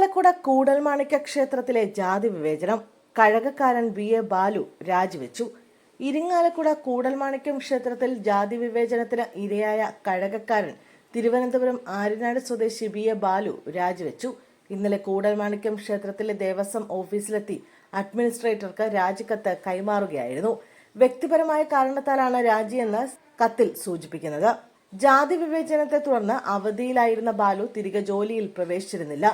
ഇരിങ്ങാലക്കുട കൂടൽമാണിക്യ ക്ഷേത്രത്തിലെ ജാതി വിവേചനം. കഴകക്കാരൻ വി എ ബാലു രാജിവെച്ചു. ഇരിങ്ങാലക്കുട കൂടൽമാണിക്യം ക്ഷേത്രത്തിൽ ജാതി വിവേചനത്തിന് ഇരയായ കഴകക്കാരൻ തിരുവനന്തപുരം ആര്യനാട് സ്വദേശി വി എ ബാലു രാജിവെച്ചു. ഇന്നലെ കൂടൽമാണിക്യം ക്ഷേത്രത്തിലെ ദേവസ്വം ഓഫീസിലെത്തി അഡ്മിനിസ്ട്രേറ്റർക്ക് രാജിക്കത്ത് കൈമാറുകയായിരുന്നു. വ്യക്തിപരമായ കാരണത്താലാണ് രാജിയെന്ന് കത്തിൽ സൂചിപ്പിക്കുന്നത്. ജാതി വിവേചനത്തെ തുടർന്ന് അവധിയിലായിരുന്ന ബാലു തിരികെ ജോലിയിൽ പ്രവേശിച്ചിരുന്നില്ല.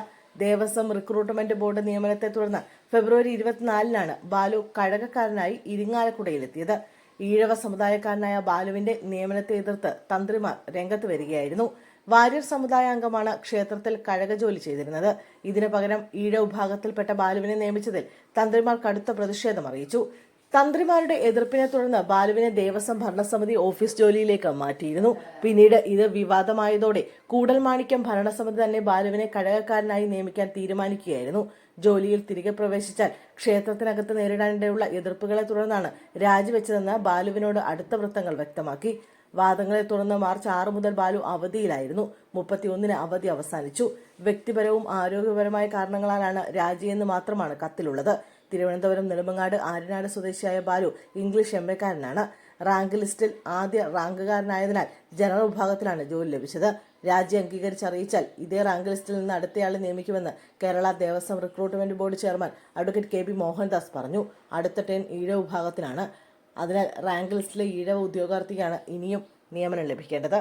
ദേവസ്വം റിക്രൂട്ട്മെന്റ് ബോർഡ് നിയമനത്തെ തുടർന്ന് ഫെബ്രുവരി ഇരുപത്തിനാലിനാണ് ബാലു കഴകക്കാരനായി ഇരിങ്ങാലക്കുടയിലെത്തിയത്. ഈഴവ സമുദായക്കാരനായ ബാലുവിന്റെ നിയമനത്തെ എതിർത്ത് തന്ത്രിമാർ രംഗത്ത് വരികയായിരുന്നു. വാര്യർ സമുദായ അംഗമാണ് ക്ഷേത്രത്തിൽ കഴക ജോലി ചെയ്തിരുന്നത്. ഇതിനു പകരം ഈഴ വിഭാഗത്തിൽപ്പെട്ട ബാലുവിനെ നിയമിച്ചതിൽ തന്ത്രിമാർ കടുത്ത പ്രതിഷേധം അറിയിച്ചു. തന്ത്രിമാരുടെ എതിർപ്പിനെ തുടർന്ന് ബാലുവിനെ ദേവസ്വം ഭരണസമിതി ഓഫീസ് ജോലിയിലേക്ക് മാറ്റിയിരുന്നു. പിന്നീട് ഇത് വിവാദമായതോടെ കൂടൽമാണിക്യം ഭരണസമിതി തന്നെ ബാലുവിനെ കഴകക്കാരനായി നിയമിക്കാൻ തീരുമാനിക്കുകയായിരുന്നു. ജോലിയിൽ തിരികെ പ്രവേശിച്ചാൽ ക്ഷേത്രത്തിനകത്ത് നേരിടാനിടയുള്ള എതിർപ്പുകളെ തുടർന്നാണ് രാജിവെച്ചതെന്ന് ബാലുവിനോട് അടുത്ത വൃത്തങ്ങൾ വ്യക്തമാക്കി. വാദങ്ങളെ തുടർന്ന് മാർച്ച് ആറ് മുതൽ ബാലു അവധിയിലായിരുന്നു. മുപ്പത്തിയൊന്നിന് അവധി അവസാനിച്ചു. വ്യക്തിപരവും ആരോഗ്യപരമായ കാരണങ്ങളാലാണ് രാജിയെന്ന് മാത്രമാണ് കത്തിലുള്ളത്. തിരുവനന്തപുരം നെടുമങ്ങാട് ആര്യനാട് സ്വദേശിയായ ബാലു ഇംഗ്ലീഷ് എം എക്കാരനാണ് റാങ്ക് ലിസ്റ്റിൽ ആദ്യ റാങ്കുകാരനായതിനാൽ ജനറൽ വിഭാഗത്തിലാണ് ജോലി ലഭിച്ചത്. രാജ്യം അംഗീകരിച്ചറിയിച്ചാൽ ഇതേ റാങ്ക് ലിസ്റ്റിൽ നിന്ന് അടുത്തയാളെ നിയമിക്കുമെന്ന് Kerala Devaswom recruitment board chairman advocate K P Mohandas പറഞ്ഞു. അടുത്ത ട്രെയിൻ ഈഴവ വിഭാഗത്തിനാണ് അതിനാൽ റാങ്ക് ലിസ്റ്റിലെ ഈഴവ ഉദ്യോഗാർത്ഥിക്കാണ് ഇനിയും നിയമനം ലഭിക്കേണ്ടത്.